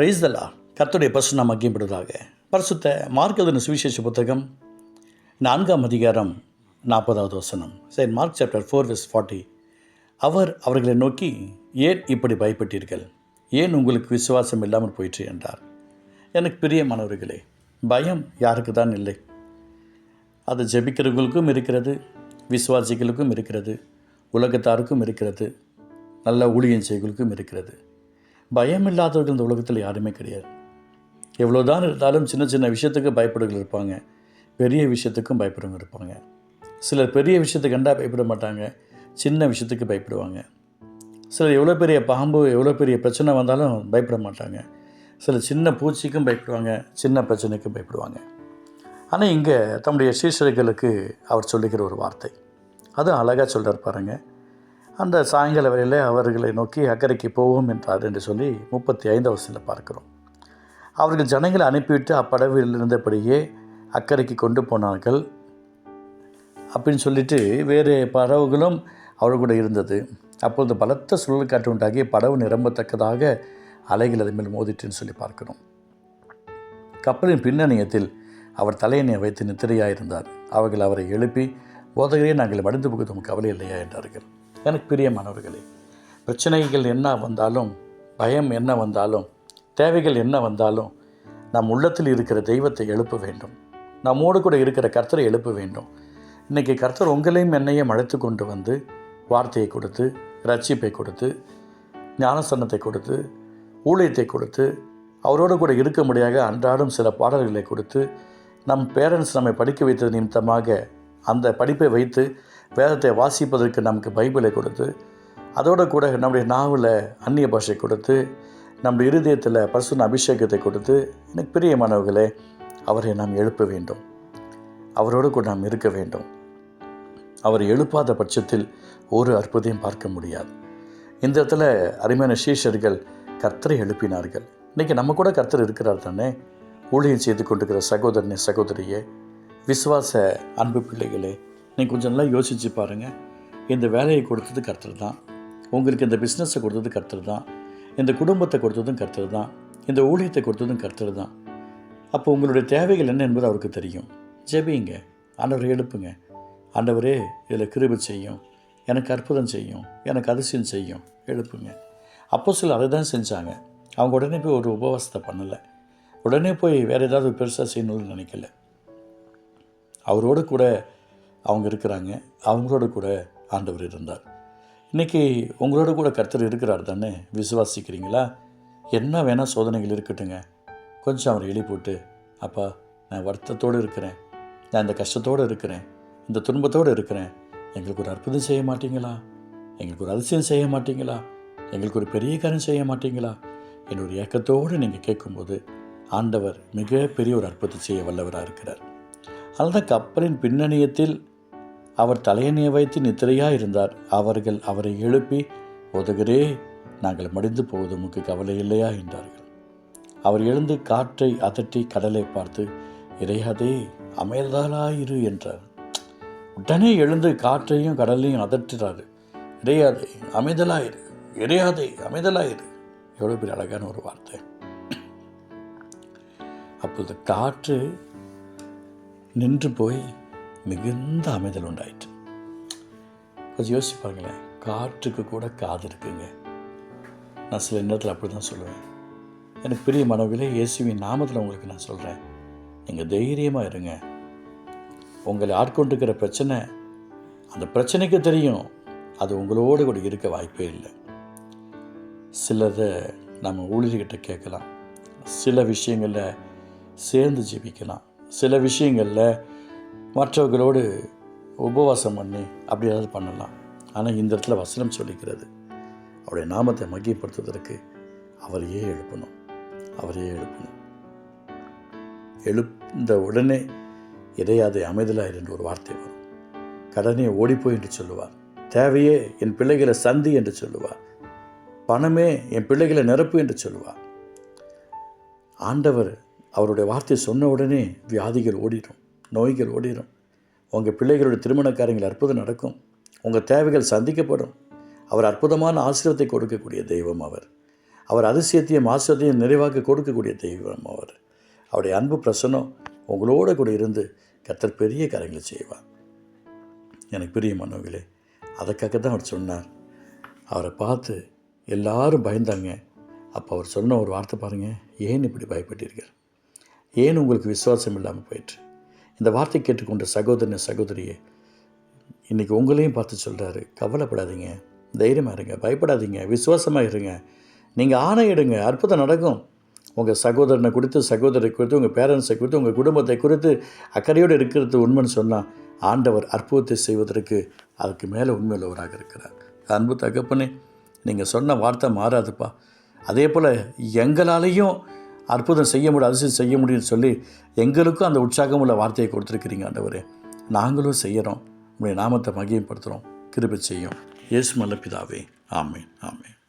Price தலா பசு நாம் மக்கியப்படுவதாக பரிசுத்த மார்க்கதன சுவிசேஷ புத்தகம் நான்காம் அதிகாரம் நாற்பதாவது வசனம். சரி Mark chapter four verse forty அவர் அவர்களை நோக்கி ஏன் இப்படி பயப்பட்டீர்கள்? ஏன் உங்களுக்கு விசுவாசம் இல்லாமல் போயிற்று? என்றார். எனக்கு பிரியமானவர்களே பயம் யாருக்கு தான் இல்லை? அது ஜெபிக்கிறவங்களுக்கும் இருக்கிறது விசுவாசிகளுக்கும் இருக்கிறது உலகத்தாருக்கும் இருக்கிறது நல்ல ஊழியம் செய்களுக்கும் இருக்கிறது. பயம் இல்லாதவர்கள் இந்த உலகத்தில் யாருமே கிடையாது. எவ்வளோதான் இருந்தாலும் சின்ன சின்ன விஷயத்துக்கு பயப்படுகள் இருப்பாங்க. பெரிய விஷயத்துக்கும் பயப்படுங்க இருப்பாங்க. சிலர் பெரிய விஷயத்துக்கு கண்டா பயப்பட மாட்டாங்க. சின்ன விஷயத்துக்கு பயப்படுவாங்க. சிலர் எவ்வளோ பெரிய பாம்பு எவ்வளோ பெரிய பிரச்சனை வந்தாலும் பயப்பட மாட்டாங்க. சில சின்ன பூச்சிக்கும் பயப்படுவாங்க சின்ன பிரச்சனைக்கும் பயப்படுவாங்க. ஆனால் இங்கே தம்முடைய சீசர்களுக்கு அவர் சொல்லுகிற ஒரு வார்த்தை. அதுவும் அழகாக சொல்கிறார் பாருங்கள் அந்த சாயங்கால வேளையில் அவர்களை நோக்கி அக்கறைக்கு போவோம் என்றார் என்று சொல்லி முப்பத்தி ஐந்து சில பார்க்கிறோம். அவர்கள் ஜனங்களை அனுப்பிவிட்டு அப்படவில் இருந்தபடியே அக்கறைக்கு கொண்டு போனார்கள். அப்படின்னு சொல்லிட்டு வேறு படவுகளும் அவர்கள் கூட இருந்தது. அப்பொழுது பலத்த சுழல் காற்று உண்டாகி படவு நிரம்பத்தக்கதாக அலைகள் அதன் மேல் மோதிட்டுன்னு சொல்லி பார்க்கிறோம். கப்பலின் பின்னணியத்தில் அவர் தலையணையை வைத்து நித்திரையாயிருந்தார். அவர்கள் அவரை எழுப்பி போதகரே நாங்கள் மடிந்து போகுதும் கவலை இல்லையா? என்றார்கள். எனக்கு பிரியமானவர்களே பிரச்சனைகள் என்ன வந்தாலும் பயம் என்ன வந்தாலும் தேவைகள் என்ன வந்தாலும் நம் உள்ளத்தில் இருக்கிற தெய்வத்தை எழுப்ப வேண்டும். நம்மோடு கூட இருக்கிற கர்த்தரை எழுப்ப வேண்டும். இன்றைக்கி கர்த்தர் உங்களையும் என்னையும் அழைத்து கொண்டு வந்து வார்த்தையை கொடுத்து ரட்சிப்பை கொடுத்து ஞானசன்னத்தை கொடுத்து ஊழியத்தை கொடுத்து அவரோடு கூட இருக்க முடியாத அன்றாடம் சில பாடல்களை கொடுத்து நம் பேரண்ட்ஸ் நம்மை படிக்க வைத்தது நிமித்தமாக அந்த படிப்பை வைத்து வேதத்தை வாசிப்பதற்கு நமக்கு பைபிளை கொடுத்து அதோடு கூட நம்முடைய நாவில் அந்நிய பாஷை கொடுத்து நம்முடைய இருதயத்தில் பசுன அபிஷேகத்தை கொடுத்து எனக்கு பிரியமானவர்களே அவரை நாம் எழுப்ப வேண்டும். அவரோடு கூட நாம் இருக்க வேண்டும். அவர் எழுப்பாத பட்சத்தில் ஒரு அற்புதையும் பார்க்க முடியாது. இந்த இடத்துல அருமையான சீஷர்கள் கர்த்தரை எழுப்பினார்கள். இன்றைக்கி நம்ம கூட கர்த்தர் இருக்கிறார் தானே? ஊழியம் செய்து கொண்டிருக்கிற சகோதரனே சகோதரியே விசுவாச அன்பு பிள்ளைகளே நீங்கள் கொஞ்சம் நல்லா யோசித்து பாருங்கள் இந்த வேலையை கொடுத்தது கர்த்தர் தான். உங்களுக்கு இந்த பிஸ்னஸை கொடுத்தது கர்த்தர் தான். இந்த குடும்பத்தை கொடுத்ததும் கர்த்தர் தான். இந்த ஊழியத்தை கொடுத்ததும் கர்த்தர் தான். அப்போ உங்களுடைய தேவைகள் என்ன என்பது அவருக்கு தெரியும். ஜெபிங்க. ஆண்டவரை எழுப்புங்க. ஆண்டவரே இதில் கிருபி செய்யும். எனக்கு அற்புதம் செய்யும். எனக்கு அதிசயம் செய்யும். எழுப்புங்க. அப்போ சில அதை தான் செஞ்சாங்க. அவங்க உடனே போய் ஒரு உபவாசத்தை பண்ணலை. உடனே போய் வேறு ஏதாவது பெருசாக செய்யணும்னு நினைக்கல. அவரோடு கூட அவங்க இருக்கிறாங்க. அவங்களோட கூட ஆண்டவர் இருந்தார். இன்றைக்கி உங்களோட கூட கர்த்தர் இருக்கிறார் தானே? விசுவாசிக்கிறீங்களா? என்ன வேணால் சோதனைகள் இருக்கட்டுங்க. கொஞ்சம் அவரை எழுதி போட்டு அப்பா நான் வருத்தத்தோடு இருக்கிறேன். நான் இந்த கஷ்டத்தோடு இருக்கிறேன். இந்த துன்பத்தோடு இருக்கிறேன். எங்களுக்கு ஒரு அற்புதம் செய்ய மாட்டீங்களா? எங்களுக்கு ஒரு அதிசயம் செய்ய மாட்டீங்களா? எங்களுக்கு ஒரு பெரிய காரியம் செய்ய மாட்டீங்களா? என்னுடைய ஏக்கத்தோடு நீங்கள் கேட்கும்போது ஆண்டவர் மிகப்பெரிய ஒரு அற்புதம் செய்ய வல்லவராக இருக்கிறார். அதனால் தான் கப்பலின் பின்னணியத்தில் அவர் தலையணை வைத்து நித்திரையாக இருந்தார் அவர்கள் அவரை எழுப்பி உதகரே நாங்கள் மடிந்து போவது உமக்கு கவலை இல்லையா? என்றார்கள். அவர் எழுந்து காற்றை அதட்டி கடலை பார்த்து இறையாதே அமைதலாயிரு என்றார். உடனே எழுந்து காற்றையும் கடலையும் அதட்டுறாரு. இறையாதே அமைதலாயிரு இறையாதே அமைதலாயிரு எவ்வளோ பெரிய அழகான ஒரு வார்த்தை. அப்பொழுது காற்று நின்று போய் மிகுந்த அமைதல் உண்டாயிற்று. கொஞ்சம் யோசிப்பாங்களேன் காற்றுக்கு கூட காது இருக்குங்க. நான் சில நேரத்தில் அப்படி தான் சொல்லுவேன். எனக்கு பெரிய மனவிலே இயேசுவின் நாமத்தில் உங்களுக்கு நான் சொல்கிறேன் நீங்கள் தைரியமாக இருங்க. உங்களை ஆட்கொண்டிருக்கிற பிரச்சனை அந்த பிரச்சனைக்கு தெரியும். அது உங்களோடு கூட இருக்க வாய்ப்பே இல்லை. சிலதை நம்ம ஊழியர்கிட்ட கேட்கலாம். சில விஷயங்களில் சேர்ந்து ஜெபிக்கலாம். சில விஷயங்களில் மற்றவர்களோடு உபவாசம் பண்ணி அப்படி ஏதாவது பண்ணலாம். ஆனால் இந்த இடத்துல வசனம் சொல்லிக்கிறது அவருடைய நாமத்தை மகிப்படுத்துவதற்கு அவரையே எழுப்பணும். அவரையே எழுப்பணும். எழுந்த உடனே இடையாதை அமைதலாயிரு என்று ஒரு வார்த்தை வரும். கடனே ஓடிப்போய் என்று சொல்லுவார். தேவையே என் பிள்ளைகளை சந்தி என்று சொல்லுவார். பணமே என் பிள்ளைகளை நிரப்பு என்று சொல்லுவார். ஆண்டவர் அவருடைய வார்த்தை சொன்ன உடனே வியாதிகள் ஓடிடும். நோய்கள் ஓடிடும் உங்கள் பிள்ளைகளுடைய திருமண காரியங்கள் அற்புதம் நடக்கும். உங்கள் தேவைகள் சந்திக்கப்படும். அவர் அற்புதமான ஆசிரியத்தை கொடுக்கக்கூடிய தெய்வம் அவர். அவர் அதிசயத்தையும் ஆசிரியத்தையும் நிறைவாக கொடுக்கக்கூடிய தெய்வம் அவர். அவருடைய அன்பு பிரசனம் உங்களோட கூட இருந்து கத்தர் பெரிய காரியங்களை செய்வார். எனக்கு பிரியமானவர்களே அதுக்காக தான் அவர் சொன்னார். அவரை பார்த்து எல்லாரும் பயந்தாங்க. அப்போ அவர் சொன்ன ஒரு வார்த்தை பாருங்கள் ஏன் இப்படி பயப்பட்டீர்கள்? ஏன் உங்களுக்கு விசுவாசம் இல்லாமல் போயிட்டு இந்த வார்த்தை கேட்டுக்கொண்ட சகோதரன் சகோதரியே இன்றைக்கி உங்களையும் பார்த்து சொல்கிறாரு கவலைப்படாதீங்க தைரியமாக இருங்க பயப்படாதீங்க விசுவாசமாக இருங்க. நீங்கள் ஆணையிடுங்க அற்புதம் நடக்கும். உங்கள் சகோதரனை குறித்து சகோதரை குறித்து உங்கள் பேரண்ட்ஸை குறித்து உங்கள் குடும்பத்தை குறித்து அக்கறையோடு இருக்கிறது உண்மைன்னு சொன்னால் ஆண்டவர் அற்புதத்தை செய்வதற்கு அதுக்கு மேலே உண்மையுள்ளவராக இருக்கிறார். அன்பு தகப்பனே நீங்கள் சொன்ன வார்த்தை மாறாதுப்பா. அதே போல் எங்களாலேயும் அற்புதம் செய்ய முடியும் அதிசயம் செய்ய முடியும்னு சொல்லி எங்களுக்கும் அந்த உற்சாகம் உள்ள வார்த்தையை கொடுத்துருக்கிறீங்க ஆண்டவரே. நாங்களும் செய்கிறோம் உங்களுடைய நாமத்தை மகிமைப்படுத்துகிறோம் கிருபை செய்யும். இயேசு மல்ல பிதாவே. ஆமேன். ஆமேன்.